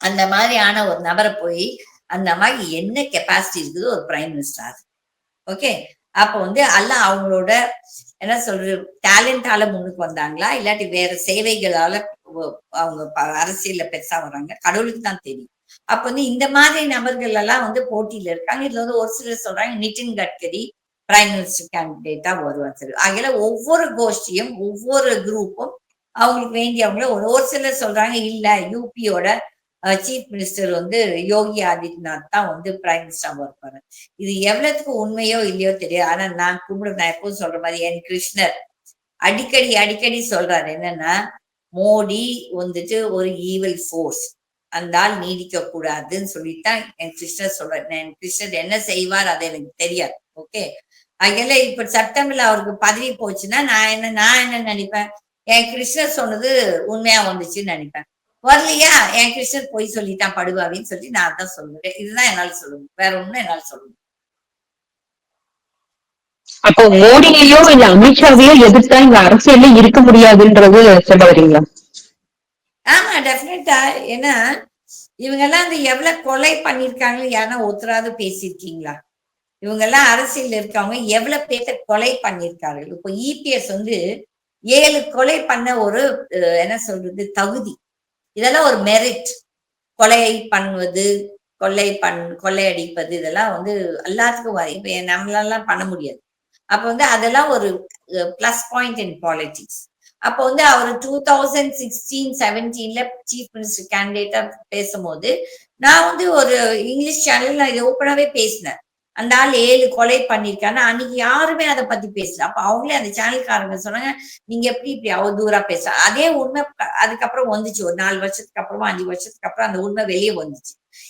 அந்த மாதிரியான ஒரு நபரை போய் அந்த மாதிரி என்ன கெப்பாசிட்டி இருக்குது ஒரு பிரைம் மினிஸ்டர் ஓகே அப்போ வந்து எல்லாம் அவங்களோட என்ன சொல்றது டேலண்டால முன்னுக்கு வந்தாங்களா? இல்லாட்டி வேற சேவைகளால அவங்க ப- அரசியல்ல பெருசா வர்றாங்க? கடவுளுக்கு தான் தெரியும். அப்ப வந்து இந்த மாதிரி நபர்கள் எல்லாம் வந்து போட்டியில இருக்காங்க. இதுல வந்து ஒரு சிலர் சொல்றாங்க நிதின் கட்கரி பிரைம் மினிஸ்டர் கேண்டிடேட்டா வருவார் சரி ஆகையில ஒவ்வொரு கோஷ்டியும் ஒவ்வொரு குரூப்பும் அவங்களுக்கு வேண்டியவங்கள ஒரு ஒரு சிலர் சொல்றாங்க இல்ல யூபியோட சீஃப் மினிஸ்டர் வந்து யோகி ஆதித்யநாத் தான் வந்து பிரைம் மினிஸ்டர் இருப்பாரு இது எவ்வளவுக்கு உண்மையோ இல்லையோ தெரியாது. ஆனா நான் கும்பிடு நான் எப்பவும் சொல்ற மாதிரி என் கிருஷ்ணர் அடிக்கடி அடிக்கடி சொல்றாரு. என்னன்னா மோடி வந்துட்டு ஒரு ஈவல் ஃபோர்ஸ் அந்த ஆள் நீடிக்க கூடாதுன்னு சொல்லித்தான் என் கிருஷ்ணர் சொல்றாரு. என் கிருஷ்ணர் என்ன செய்வார் அது எனக்கு தெரியாது. ஓகே அதனால இப்ப செப்டம்பர்ல அவருக்கு பதவி போச்சுன்னா நான் என்ன நான் என்ன நினைப்பேன்? என் கிருஷ்ணர் சொன்னது உண்மையா வந்துச்சுன்னு நினைப்பேன். வரலையா? என் கிருஷ்ணர் பொய் சொல்லிட்டான் படுவாவின்னு சொல்லி நான் தான் சொல்லுவேன். இதுதான் என்னால சொல்லணும் வேற ஒண்ணும் என்னால சொல்லணும் அப்போ மோடியையோ இல்ல அமித்ஷாவையோ எதிர்த்தா இந்த அரசியல்ல இருக்க முடியாதுன்றது சொல்ல வரீங்களா? ஆமா டெஃபினட்டா ஏன்னா இவங்க எல்லாம் அந்த எவ்வளவு கொலை பண்ணிருக்காங்கன்னு யாருன்னா ஒருத்தராவது பேசியிருக்கீங்களா? இவங்க எல்லாம் அரசியல் இருக்கவங்க எவ்வளவு பேர்த்த கொலை பண்ணியிருக்கார்கள் இப்போ இபிஎஸ் வந்து ஏழு கொலை பண்ண ஒரு என்ன சொல்றது தகுதி. இதெல்லாம் ஒரு மெரிட் கொலை பண்ணுவது கொள்ளை பண் கொள்ளையடிப்பது இதெல்லாம் வந்து எல்லாத்துக்கும் இப்போ இப்ப நம்மளாலாம் பண்ண முடியாது. அப்போ வந்து அதெல்லாம் ஒரு பிளஸ் பாயிண்ட் இன் பாலிட்டிக்ஸ் அப்போ வந்து அவர் டூ தௌசண்ட் சிக்ஸ்டீன் செவன்டீன்ல சீஃப் மினிஸ்டர் கேண்டிடேட்டா பேசும்போது நான் வந்து ஒரு இங்கிலீஷ் சேனல் நான் இது ஓப்பனாவே பேசினேன். அந்த ஆள் ஏழு கொலை பண்ணிருக்காங்க அன்னைக்கு யாருமே அதை பத்தி பேசல. அப்ப அவங்களே அந்த சேனல்காரங்க சொன்னாங்க நீங்க எப்படி இப்படி அவதூறா பேச அதே உண்மை அதுக்கப்புறம் வந்துச்சு. ஒரு நாலு வருஷத்துக்கு அப்புறமா அஞ்சு வருஷத்துக்கு அப்புறம் அந்த உண்மை வெளியே வந்துச்சு.